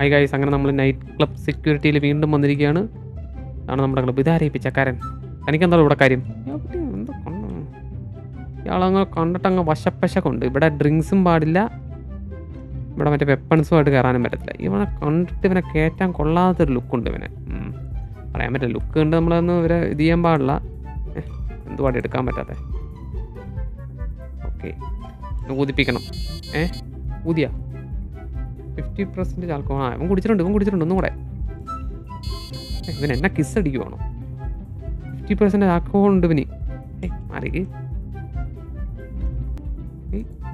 High guys അങ്ങനെ നമ്മൾ night club സെക്യൂരിറ്റിയിൽ വീണ്ടും വന്നിരിക്കുകയാണ്. ആണ് നമ്മുടെ ക്ലബ്ബ് ഇതാരേ പിച്ചക്കാരൻ? തനിക്കെന്താ ഇവിടെ കാര്യം? ഇയാളങ്ങ് കണ്ടിട്ടങ്ങ് വശപ്പശ ഉണ്ട് ഇവിടെ ഡ്രിങ്ക്സും പാടില്ല. ഇവിടെ മറ്റേ വെപ്പൺസുമായിട്ട് കയറാനും പറ്റത്തില്ല. ഇവനെ കണ്ടിട്ട് ഇവനെ കയറ്റാൻ കൊള്ളാത്തൊരു ലുക്കുണ്ട് ഇവനെ. പറയാൻ പറ്റില്ല. ലുക്ക് ഉണ്ട് നമ്മളൊന്നും ഇവരെ ഇത് ചെയ്യാൻ പാടില്ല. എന്ത് എന്തുപാട് എടുക്കാൻ പറ്റാത്തെ? ഓക്കെ. ഊതിപ്പിക്കണം. ഏ? ഊതിയ? ഫിഫ്റ്റി പെർസെന്റേജ് ആൾക്കോൾ ആ ഇവൻ കുടിച്ചിട്ടുണ്ട് ഇവൻ കുടിച്ചിട്ടുണ്ട് ഒന്നും കൂടെ. ഇവൻ എന്നെ കിസ് അടിക്കുവാണോ? ഫിഫ്റ്റി പെർസെന്റേജ് ആൽക്കോഹോൾ ഉണ്ട് ഇവന്. മാറി.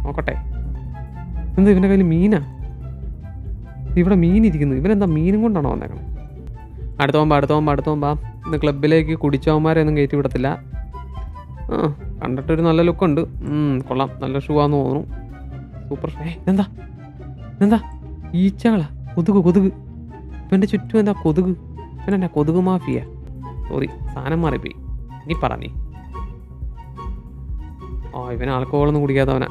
നോക്കട്ടെ. എന്താ ഇവന്റെ കയ്യിൽ മീനാ? ഇവിടെ മീൻ ഇരിക്കുന്നു. ഇവനെന്താ മീനും കൊണ്ടാണോ വന്നേക്കണം? അടുത്ത പോകുമ്പോൾ അടുത്ത പോകുമ്പോൾ അടുത്ത പോകുമ്പോൾ ഇന്ന് ക്ലബിലേക്ക് കുടിച്ചവന്മാരെ ഒന്നും കയറ്റി വിടത്തില്ല. ആ കണ്ടിട്ടൊരു നല്ല ലുക്കുണ്ട് കൊള്ളാം. നല്ല ഷൂ ആണെന്ന് തോന്നുന്നു. സൂപ്പർ. ഷൂ എന്താ എന്താ ഈച്ചകളാ. കൊതുക് കൊതുക്. ഇവന്റെ ചുറ്റും എന്താ കൊതുക്? ഇവനെന്നാ കൊതുക് മാഫിയ? സോറി സാധനം മാറിപ്പോയി. നീ പറ നീ. ആ ഇവൻ ആൽക്കഹോളൊന്നും കുടിക്കാത്തവനാ.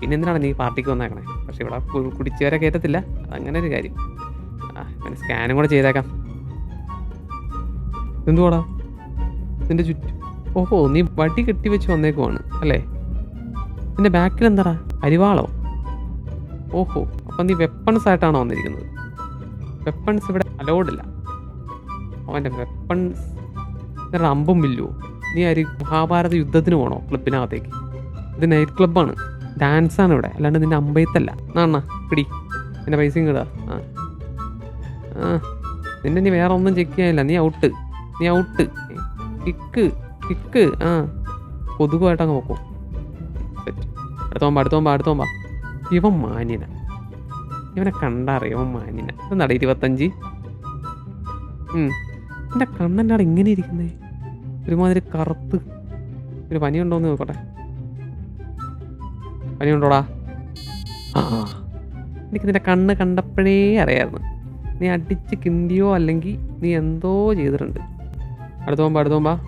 പിന്നെ എന്തിനാണ് നീ പാർട്ടിക്ക് വന്നേക്കണേ? പക്ഷെ ഇവിടെ കുടിച്ചവരെ കയറ്റത്തില്ല അതങ്ങനെ ഒരു കാര്യം. ആ ഇവന് സ്കാനും കൂടെ ചെയ്തേക്കാം. എന്തുവാടാ? നിന്റെ ചുറ്റും ഓഹോ നീ വടി കെട്ടി വെച്ച് വന്നേക്കുവാണ് അല്ലേ? നിന്റെ ബാക്കിൽ എന്താടാ? അരിവാളോ? ഓഹോ. അപ്പം നീ വെപ്പൺസ് ആയിട്ടാണോ വന്നിരിക്കുന്നത്. വെപ്പൺസ് ഇവിടെ അലൗഡ് ഇല്ല. അവന്റെ വെപ്പൺസ് എന്നിട്ട് അമ്പും വില്ലുവോ നീ ആര് മഹാഭാരത യുദ്ധത്തിന് പോകണോ ക്ലബിനകത്തേക്ക്? ഇത് നൈറ്റ് ക്ലബ്ബാണ് ഡാൻസാണ് ഇവിടെ. അല്ലാണ്ട് നിന്റെ അമ്പയത്തല്ല. നാണ്ണ പിടി. എന്റെ പൈസയും കിടാ. ആ. ആ. നിന്നെ നീ വേറെ ഒന്നും ചെക്ക് ചെയ്യാനില്ല. നീ ഔട്ട് നീ ഔട്ട് കിക്ക് കിക്ക് ആ. കൊതുകുമായിട്ട് അങ്ങ് നോക്കും അടുത്തോമ്പ അടുത്തോമ്പ അടുത്തോമ്പ ഇവൻ മാന്യന. ഇവനെ കണ്ടറിയോ മാനിനെ? ഇതെന്താടാ ഇരുപത്തഞ്ച്. എന്റെ കണ്ണന്റെ ഇങ്ങനെ ഇരിക്കുന്നേ. ഒരുമാതിരി കറുത്ത് ഒരു പനിയുണ്ടോന്ന് നോക്കട്ടെ. പനിയുണ്ടോടാ? ആ. എനിക്ക് നിന്റെ കണ്ണ് കണ്ടപ്പോഴേ അറിയായിരുന്നു. നീ അടിച്ച് കിന്തിയോ അല്ലെങ്കിൽ നീ എന്തോ ചെയ്തിട്ടുണ്ട്. അടുത്ത പോകുമ്പോ അടുത്ത പോകുമ്പോ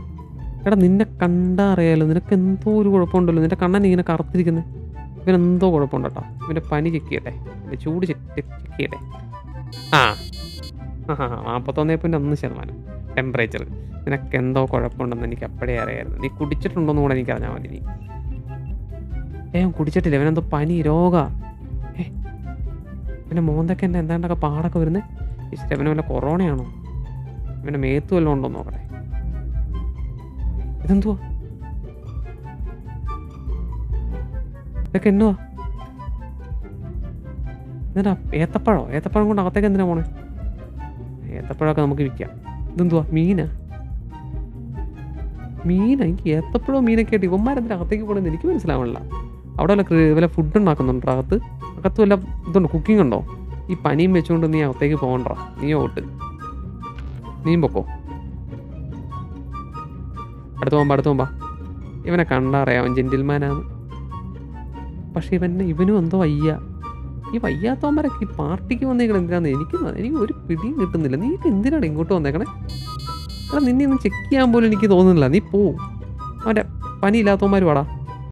എടാ നിന്നെ കണ്ടറിയാലോ നിനക്ക് എന്തോ ഒരു കുഴപ്പമുണ്ടല്ലോ. നിന്റെ കണ്ണൻ ഇങ്ങനെ കറുത്തിരിക്കുന്നത് ഇവനെന്തോ കുഴപ്പമുണ്ട് കേട്ടോ ഇവന്റെ പനി ചെക്ക് ചെയ്യട്ടെ ഇവന്റെ ചൂട് ചെക്ക് ചെയ്യട്ടെ ആ. ആ നാൽപ്പത്തൊന്നേ പോയിന്റ് ഒന്ന് ശതമാനം ടെമ്പറേച്ചർ നിനക്ക് എന്തോ കുഴപ്പമുണ്ടെന്ന് എനിക്ക് അപ്പോഴേ അറിയായിരുന്നു. നീ കുടിച്ചിട്ടുണ്ടോന്ന് കൂടെ എനിക്ക് അറിഞ്ഞാൽ മതി നീ. ഏ കുടിച്ചിട്ടില്ല. ഇവനെന്തോ പനി രോഗ. ഏ? പിന്നെ മോന്തൊക്കെ എന്റെ എന്താണ്ടൊക്കെ പാടൊക്കെ വരുന്നത് ഇഷ്ടം ഇവനെ വല്ല കൊറോണയാണോ? ഇവന്റെ മേത്ത് വല്ലതും ഉണ്ടോ നോക്കട്ടെ. ഇതെന്തുവാ? ഇതൊക്കെ എന്തുവാ? എന്നിട്ടാ ഏത്തപ്പഴോ? ഏത്തപ്പഴം കൊണ്ട് അകത്തേക്ക് എന്തിനാ പോണേ? ഏത്തപ്പഴമൊക്കെ നമുക്ക് വിൽക്കാം. ഇതെന്തുവാ മീനാ? മീനാ? എനിക്ക് ഏത്തപ്പഴോ മീനൊക്കെ ആയിട്ട് ഇവന്മാരെന്തിനാ അകത്തേക്ക് പോകണമെന്ന് എനിക്ക് മനസ്സിലാവണില്ല. അവിടെ വല്ല വല്ല ഫുഡ് ഉണ്ടാക്കുന്നുണ്ടോ അകത്ത്? അകത്ത് വല്ല ഇതുണ്ട്? കുക്കിംഗ് ഉണ്ടോ? ഈ പനിയും വെച്ചുകൊണ്ട് നീ അകത്തേക്ക് പോകണ്ട. നീ ഓട്ട്. നീ പൊക്കോ. അടുത്ത് പോകുമ്പോ അടുത്ത് പോകുമ്പോ ഇവനെ കണ്ടറിയാം ജെന്റിൽമാനാണ് പക്ഷെ ഇവന്റെ ഇവനും എന്തോ വയ്യ. ഈ വയ്യാത്തവന്മാരൊക്കെ ഈ പാർട്ടിക്ക് വന്നേക്കണം എന്തിനാന്ന്? എനിക്ക് എനിക്ക് ഒരു പിടിയും കിട്ടുന്നില്ല. നീ എന്തിനാണ് ഇങ്ങോട്ട് വന്നേക്കണേ? എടാ നിന്നെ ഒന്ന് ചെക്ക് ചെയ്യാൻ പോലും എനിക്ക് തോന്നുന്നില്ല. നീ പോ. അവന്റെ പനിയില്ലാത്തവന്മാർ വാടാ.